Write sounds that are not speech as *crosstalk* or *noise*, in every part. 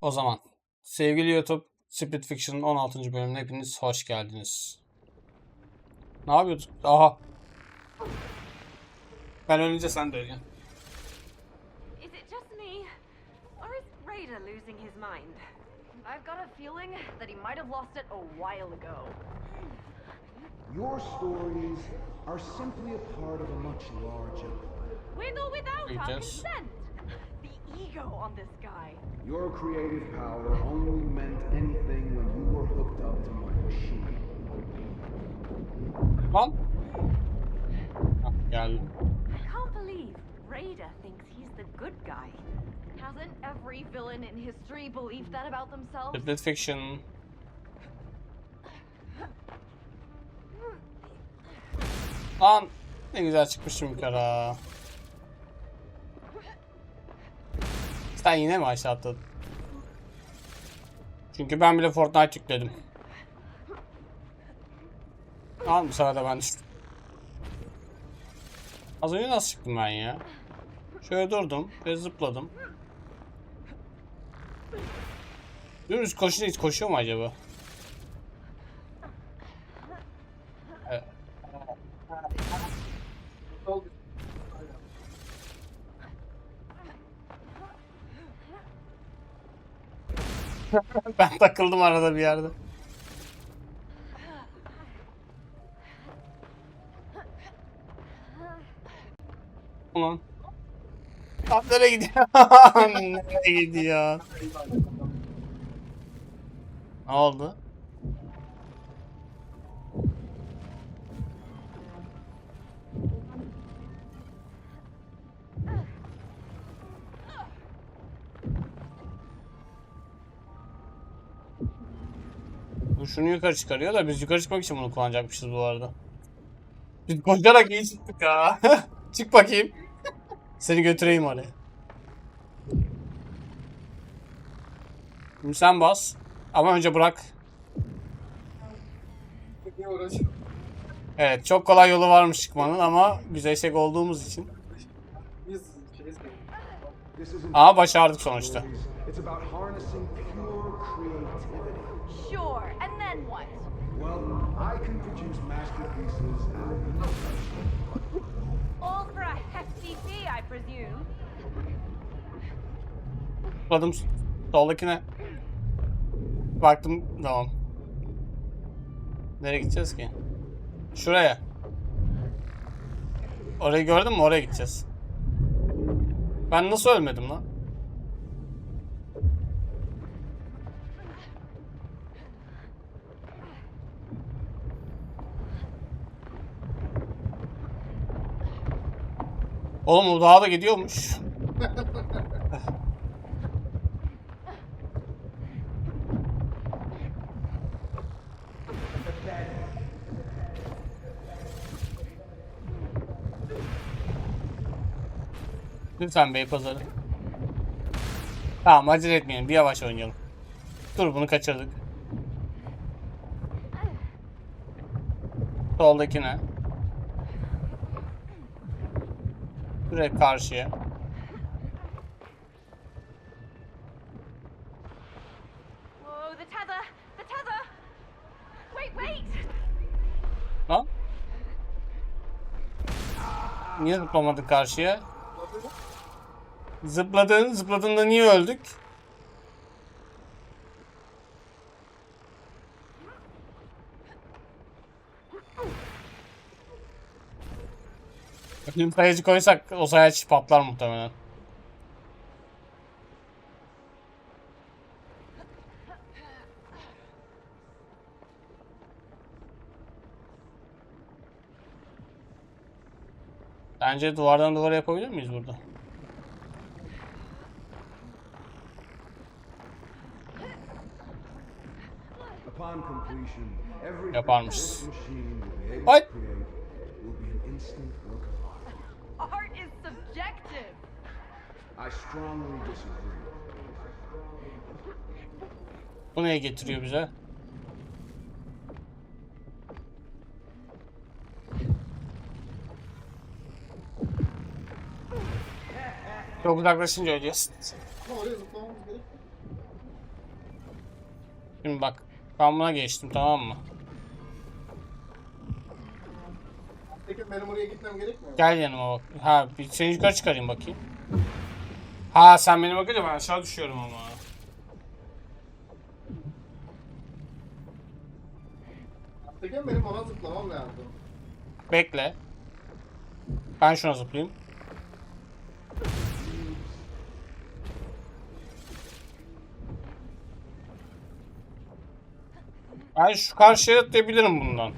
O zaman sevgili YouTube Split Fiction'ın 16. bölümüne hepiniz hoş geldiniz. Ne yapıyorduk? Aha. Ben ölünce sen de öleceksin. Is it just me? Or is Raider losing his mind? I've got a feeling that he might have lost it a while ago. Your stories are simply a part of a much larger. With or without our consent? The ego on this guy. Your creative power only meant anything when you were hooked up to my machine. Lan. Hah, geldim. I can't believe Raider thinks he's the good guy. Hasn't every villain in history believed that about themselves? Split Fiction. Lan ne güzel çıkmışım yukarı. Sen yine mi aşağı atladın? Çünkü ben bile Fortnite yükledim. Al bu de ben düştüm. Az önce nasıl çıktım ben ya? Şöyle durdum ve zıpladım. Dümdüz koşunca hiç koşuyor mu acaba? *laughs* ben takıldım arada bir yerde. Ulan. Lan nereye gidiyor? *laughs* nereye gidiyor? Ne oldu? Şunu yukarı çıkarıyor da biz yukarı çıkmak için bunu kullanacakmışız bu arada. Biz koşarak iyi çıktık ha. *laughs* Çık bakayım. Seni götüreyim oraya. Şimdi sen bas. Ama önce bırak. Evet çok kolay yolu varmış çıkmanın ama biz eşek olduğumuz için. Ama başardık sonuçta. Sure, I can produce masterpieces All for a hefty fee, I presume. Tıkladım soldakine. Baktım tamam. Nereye gideceğiz ki? Şuraya. Orayı gördün mü? Oraya gideceğiz. Ben nasıl ölmedim lan? Oğlum o daha da gidiyormuş. Lütfen bey pazarı. Tamam acele etmeyelim. Bir yavaş oynayalım. Dur bunu kaçırdık. Soldakine. Direkt karşıya. Lan. Niye zıplamadık karşıya? Zıpladın, zıpladığında niye öldük? Ölüm sayacı koysak o sayaç patlar muhtemelen. Bence duvardan duvara yapabilir miyiz burada? Upon completion, I strongly disagree. Bu neye getiriyor bize? Çok uzaklaşınca öleceğiz. Şimdi bak. Ben buna geçtim tamam mı? Peki benim oraya gitmem gerekmiyor mu? Gel yanıma bak. Ha bir seni yukarı çıkarayım bakayım. Ha sen beni bakınca ben aşağı düşüyorum ama. Peki benim ona zıplamam lazım. Bekle. Ben şuna zıplayayım. Ben şu karşıya atlayabilirim bundan.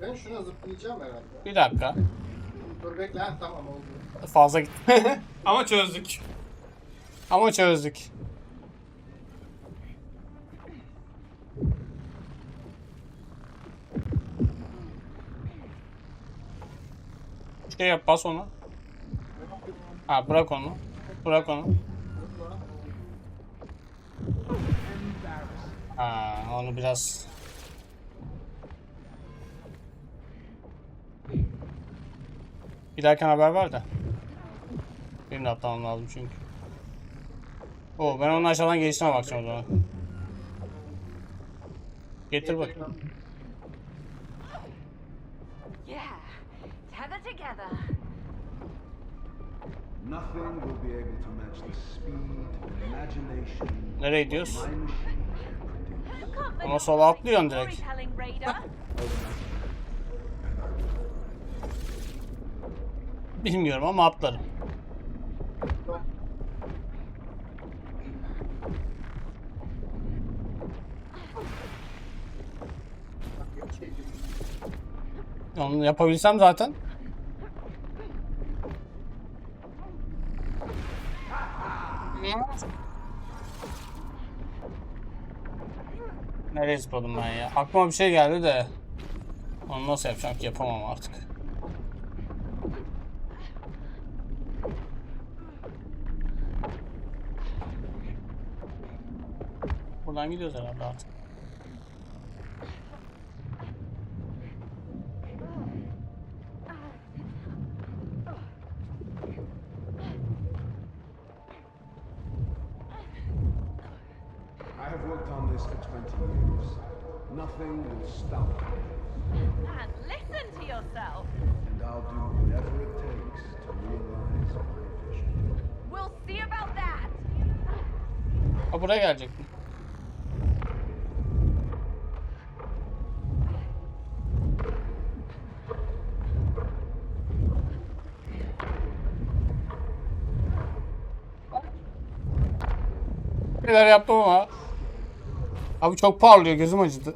Ben şuna zıplayacağım herhalde. Bir dakika. Dur bekle. Ha, tamam oldu. Fazla gitti. *laughs* Ama çözdük. Ama çözdük. Şey yap bas onu. Ha bırak onu. Bırak onu. Ha onu biraz Dahaki haber ver de. Benim de atlamam lazım çünkü. Oo ben onun aşağıdan gelişine bakacağım o zaman. Getir bakayım. Yeah. Tether together. Nothing will be able to match the speed and imagination Nereye gidiyoruz? Ama sola atlıyorsun direkt. Bilmiyorum ama atlarım. Onu yapabilsem zaten. Nereye zıpladım ben ya? Aklıma bir şey geldi de. Onu nasıl yapacağım ki yapamam artık. Buradan Neler yaptım ama. Abi çok parlıyor gözüm acıdı.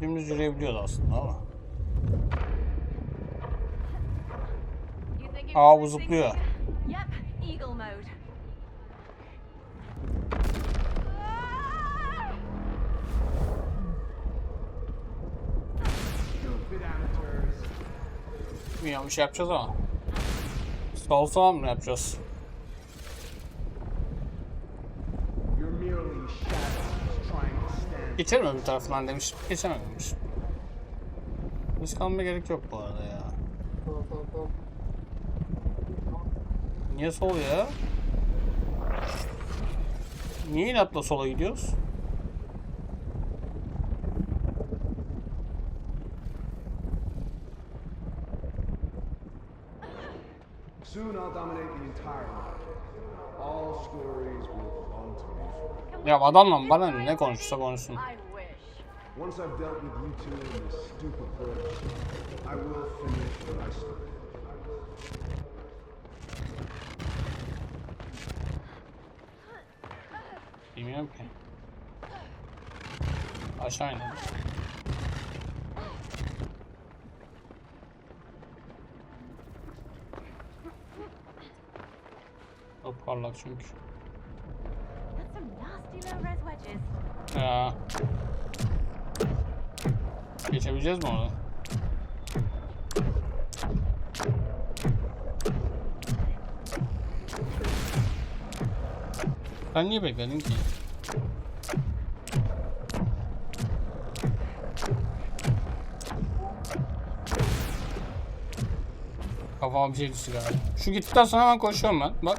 Dümdüz yürüyebiliyordu aslında ama. Aa, bu zıplıyor. Bir şey yapacağız ama. Sol sol mı yapacağız? Stand. Geçerim öbür tarafından demiş. Geçememiş. Risk almaya gerek yok bu arada ya. Niye sol ya? Niye inatla sola gidiyoruz? Soon I'll dominate the entire market. All stories will belong to me forever. Ya adamla bana ne, konuşursa konuşsun. Once I've dealt with you two in this stupid bridge, I will finish what I started. Bilmiyorum ki. Aşağı inelim. Parlak çünkü. Ya. Geçebileceğiz mi orada? Sen niye bekledin ki? Kafama bir şey düştü galiba. Şu gittikten sonra hemen koşuyorum ben. Bak.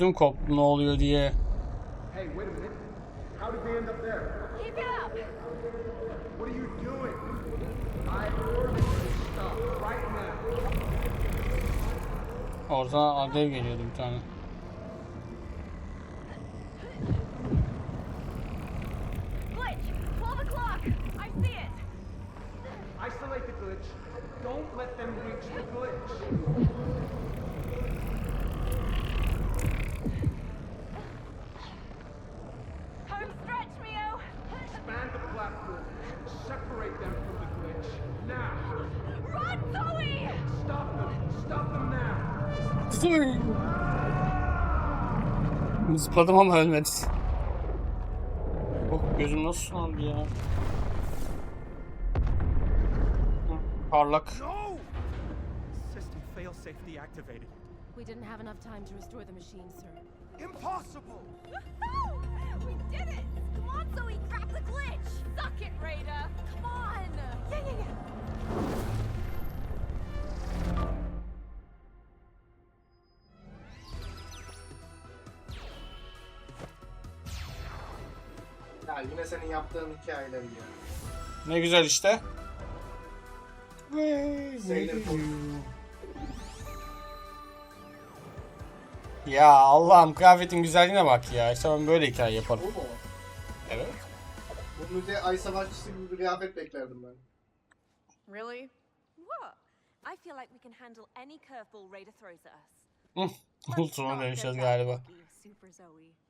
you to stop right now. Oradan alev geliyordu bir tane. Glitch. 12 o'clock. I see it. Isolate the glitch. Don't let them reach the glitch. Zıpladım ama ölmedi. Oh gözüm nasıl sulandı ya. Hı, Parlak. No! System failsafe deactivated. We didn't have enough time to restore the machine, sir. Impossible! *laughs* Woohoo! We did it! Come on, Zoe, grab the glitch! Suck it, Raider! Come on! Yeah, yeah, yeah. Yine senin yaptığın hikayeler ya. Ne güzel işte. Ya Allah'ım kıyafetin güzelliğine bak ya. İşte ben böyle hikaye yaparım. Bu mu? Evet. Bu müze ay savaşçısı gibi bir kıyafet beklerdim ben. Really? What? I feel like we can handle any curveball Raider throws at us. Ultron'a dönüşeceğiz galiba. Super Zoe.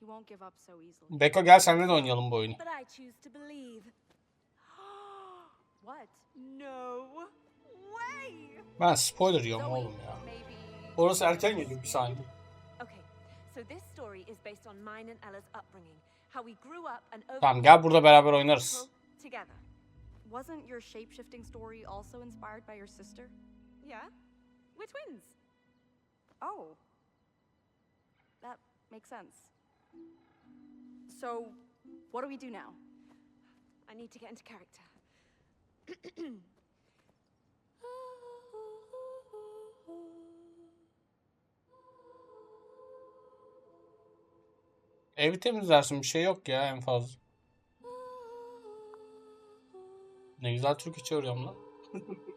You won't give up so easily. Beko gel seninle de oynayalım bu oyunu. But I choose to believe. *gasps* What? No way! Ben spoiler yiyorum Zoe, oğlum ya. Maybe. Orası erken geliyor bir saniye. Okay, so this story is based on mine and Ella's upbringing. How we grew up and Tamam gel burada beraber oynarız. together. Wasn't your shapeshifting story also inspired by your sister? Yeah? We're twins. Oh. That makes sense. So, what do we do now? I need to get into character. *clears throat* Evi temizlersin bir şey yok ya en fazla. Ne güzel türkü çığırıyorum lan. *laughs*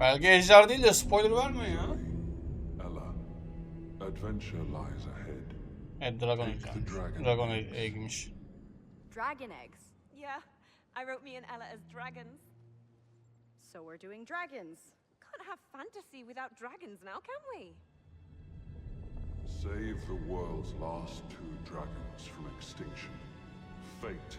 Belki ejder değil de spoiler verme ya. Ella, adventure lies ahead. Evet Dragon Egg. The dragon Dragon eggs. Egg- Egg'miş. Dragon eggs. Yeah, I wrote me and Ella as dragons. So we're doing dragons. Can't have fantasy without dragons now, can we? Save the world's last two dragons from extinction. Fate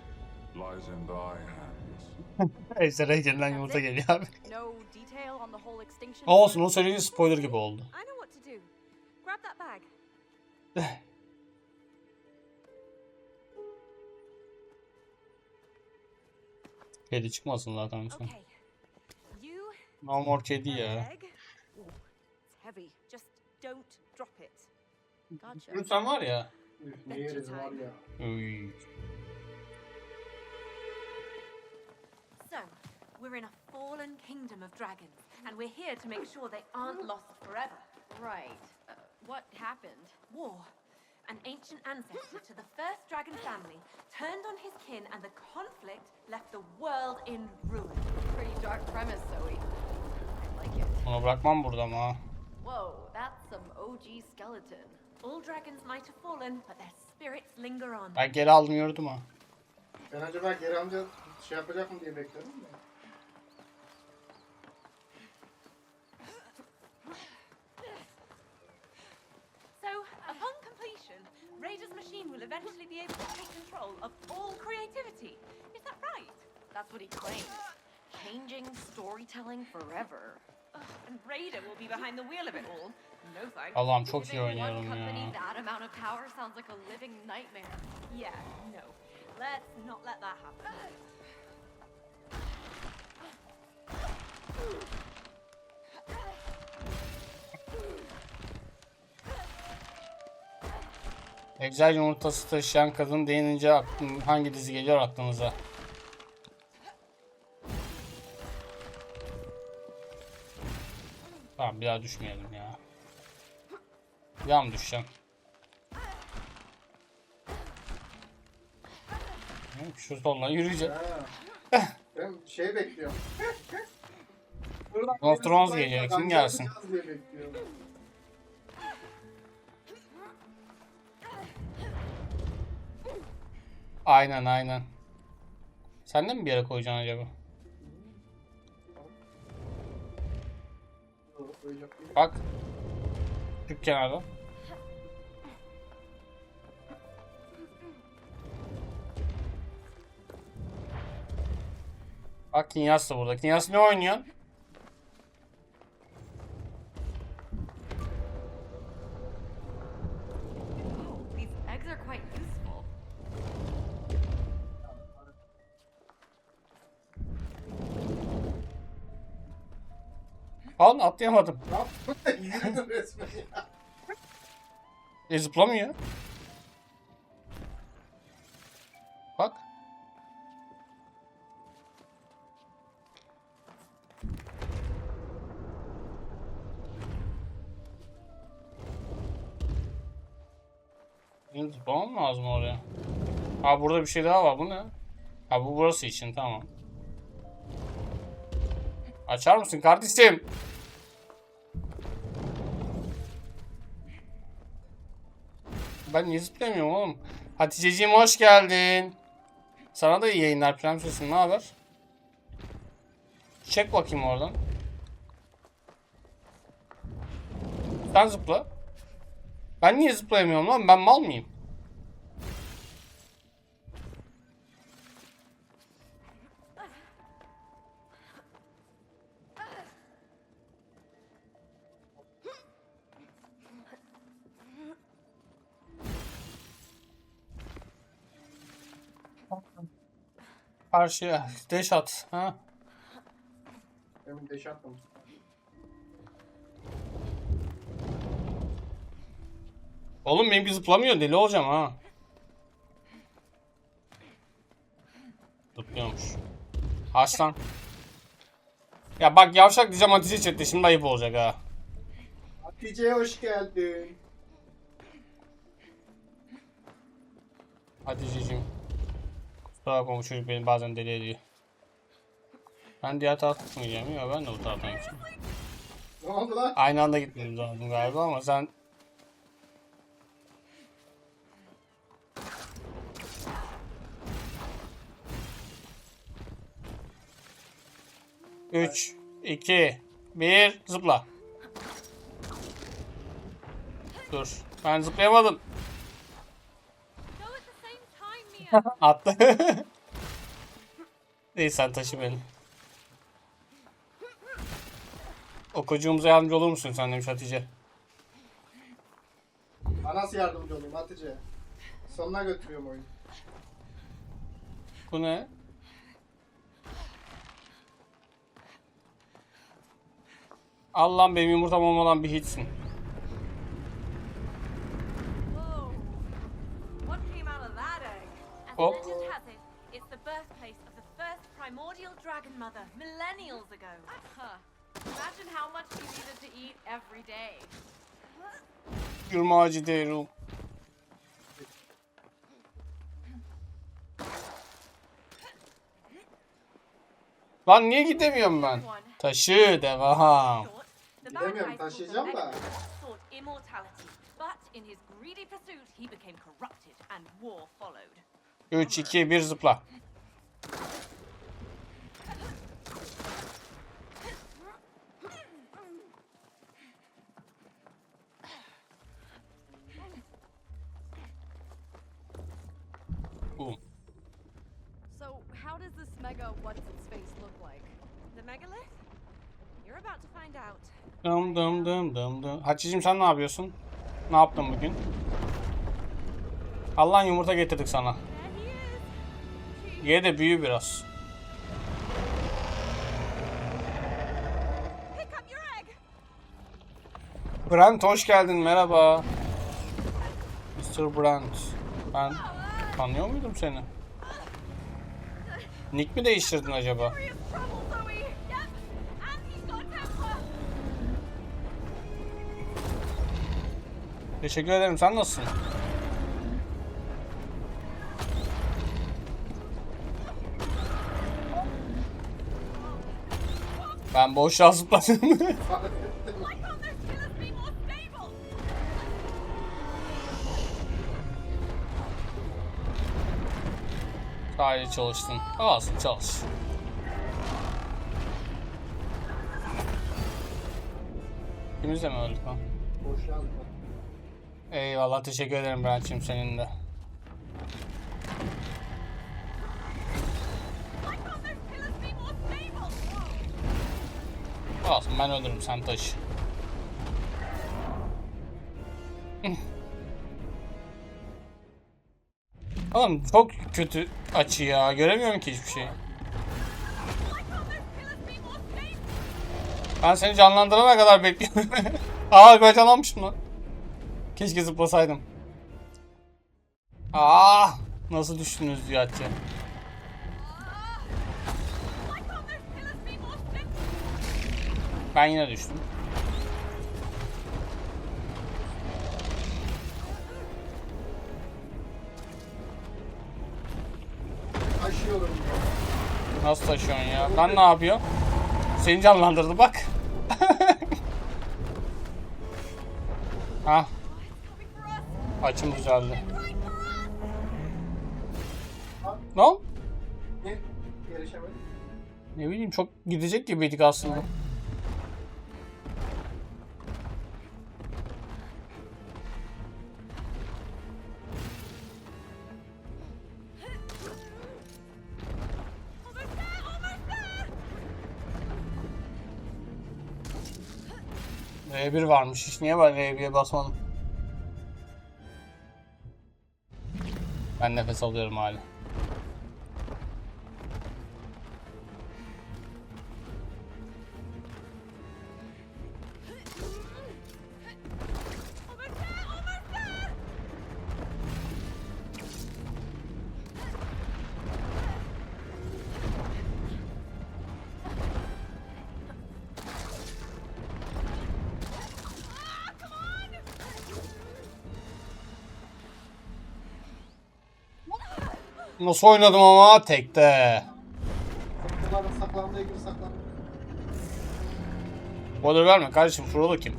lies in thy hands. *laughs* Ejder'e egg'inden yumurta geliyor abi. No detail on the whole extinction. Olsun o söylediğin spoiler gibi oldu. I know what to do. Grab that bag. *sighs* Kedi çıkmasın zaten. You No more kedi ya. Just don't drop it. Gotcha. Lütfen var ya. Üf we're in a fallen kingdom of dragons, and we're here to make sure they aren't lost forever. Right. Uh, what happened? War. An ancient ancestor to the first dragon family turned on his kin, and the conflict left the world in ruin. Pretty dark premise, Zoe. I like it. Onu bırakmam burada ama. Whoa, that's some OG skeleton. All dragons might have fallen, but their spirits linger on. Ben geri almıyordum ha. Ben acaba geri amca şey yapacak mı diye bekledim de. Will eventually be able to take control of all creativity. Is that right? That's what he claims. Changing storytelling forever. Ugh, and Raider will be behind the wheel of it all. No thanks. Allah'ım çok iyi Giving one oynuyorum company ya. that amount of power sounds like a living nightmare. Yeah, no. Let's not let that happen. *sighs* *sighs* *sighs* Egzel yumurtası taşıyan kadın deyinince aklın, hangi dizi geliyor aklınıza? Tamam bir daha düşmeyelim ya. Bir daha mı düşeceğim? Şu soldan yürüyeceğim. Ben şey bekliyorum. Game gelsin? yapacağız diye bekliyorum. Aynen aynen. Sen de mi bir yere koyacaksın acaba? Bak. Şu kenarda. Bak Kinyas da burada. Kinyas ne oynuyor? Atlayamadım. *laughs* Ne yaptın? Resmen ya. E zıplamıyor. Bak. Benim zıplamam lazım oraya. Ha burada bir şey daha var. Bu ne? Ha bu burası için tamam. Açar mısın kardeşim? Ben niye zıplayamıyorum oğlum? Haticeciğim hoş geldin. Sana da iyi yayınlar Prenses'im ne haber? Çek bakayım oradan. Sen zıpla. Ben niye zıplayamıyorum lan? Ben mal mıyım? Karşıya. Deş at. Ha? Demin deş attım. Oğlum benimki zıplamıyor. Deli olacağım ha. Zıplıyormuş. Aslan. Ya bak yavşak diyeceğim Hatice chatte. Şimdi ayıp olacak ha. Hatice'ye hoş geldin. Haticeciğim. Kusura bakma bu çocuk beni bazen deli ediyor. Ben diğer tarafa gitmeyeceğim. Ya ben de bu taraftan gideceğim. Ne oldu lan? Aynı anda gitmemiz lazım galiba ama sen... Üç, iki, bir, zıpla. Dur, ben zıplayamadım. Go at the same time, Mia. Attı. *laughs* Neyse sen taşı beni. Okucuğumuza yardımcı olur musun sen demiş Hatice. Ha, nasıl yardımcı olayım Hatice? Sonuna götürüyorum oyunu. Bu ne? Allah'ım benim yumurtam olmadan bir hitsin. Egg? As legend has it, it's the birthplace of the first primordial dragon mother, millennials ago. Huh. Imagine how much you needed to eat every day. Yürüme ağacı değil Lan niye gidemiyorum ben? Taşı devam. Short, The bad Gidemiyorum, guy called the taşıyacağım da. Megalith sought immortality, but in his greedy pursuit, he became corrupted and war followed. 3, 2, 1 zıpla. Boom. So, how does this mega what's its face look like? The megalith? You're about to find out. Dım dım dım dım dım. Hatice'cim sen ne yapıyorsun? Ne yaptın bugün? Allah'ın yumurta getirdik sana. Ye de büyü biraz. Brent hoş geldin merhaba. Mr. Brent. Ben tanıyor muydum seni? Nick mi değiştirdin acaba? Teşekkür ederim. Sen nasılsın? Ben boşluğa zıpladım. *laughs* Sadece çalıştın. Olsun çalış. İkimiz de mi öldük yazma. Eyvallah teşekkür ederim Brent'cim senin de. Ben ölürüm sen taşı. Oğlum çok kötü açı ya. Göremiyorum ki hiçbir şey. Ben seni canlandırana kadar bekliyorum. *laughs* Aa ben canlanmışım lan. Keşke zıplasaydım. Aa nasıl düştünüz diyor. Ben yine düştüm. Taşıyorum ya. Nasıl taşıyorsun ya? Ben ne yapıyor? Seni canlandırdı bak. ha us. *laughs* açım düzeldi. Ne? Ne? Yarışamadık. Ne bileyim çok gidecek gibiydik aslında. R1 varmış. Hiç niye ben R1'e basmadım? Ben nefes alıyorum hala. Nasıl oynadım ama tekte. Saklandım saklandığı gibi saklandım. Spoiler verme kardeşim. Frodo kim?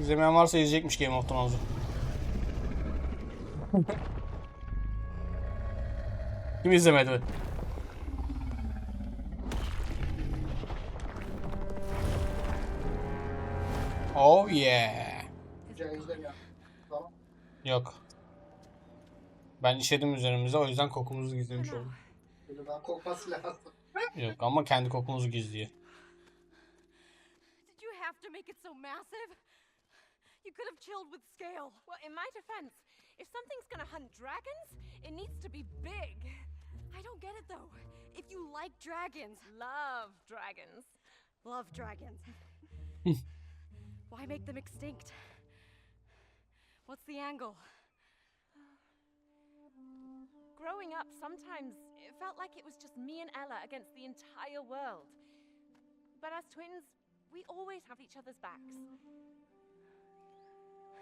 İzlemeyen varsa izleyecekmiş Game of Thrones'u. *laughs* Kim izlemedi? Oh yeah. Tamam. Yok. Ben işedim üzerimize o yüzden kokumuzu gizlemiş oldum. Daha kokması lazım. Yok ama kendi kokumuzu gizliyor. Did you have to make it so massive? You could have chilled with scale. Well, in my defense, if something's gonna hunt dragons, it needs to be big. I don't get it though. If you like dragons, Love dragons. love dragons. *laughs* Why make them extinct? What's the angle? Growing up, sometimes it felt like it was just me and Ella against the entire world. But as twins, we always have each other's backs.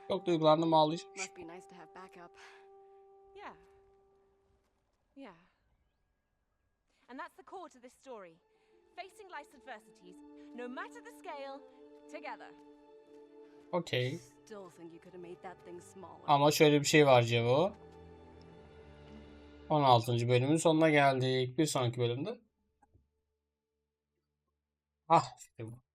Çok duygulandım ağlayacağım. Must be nice to have backup. Yeah. Yeah. And that's the core to this story. Facing life's adversities, no matter the scale, together. Okey. Ama şöyle bir şey var Cevo. 16. bölümün sonuna geldik. Bir sonraki bölümde. Ah işte bu.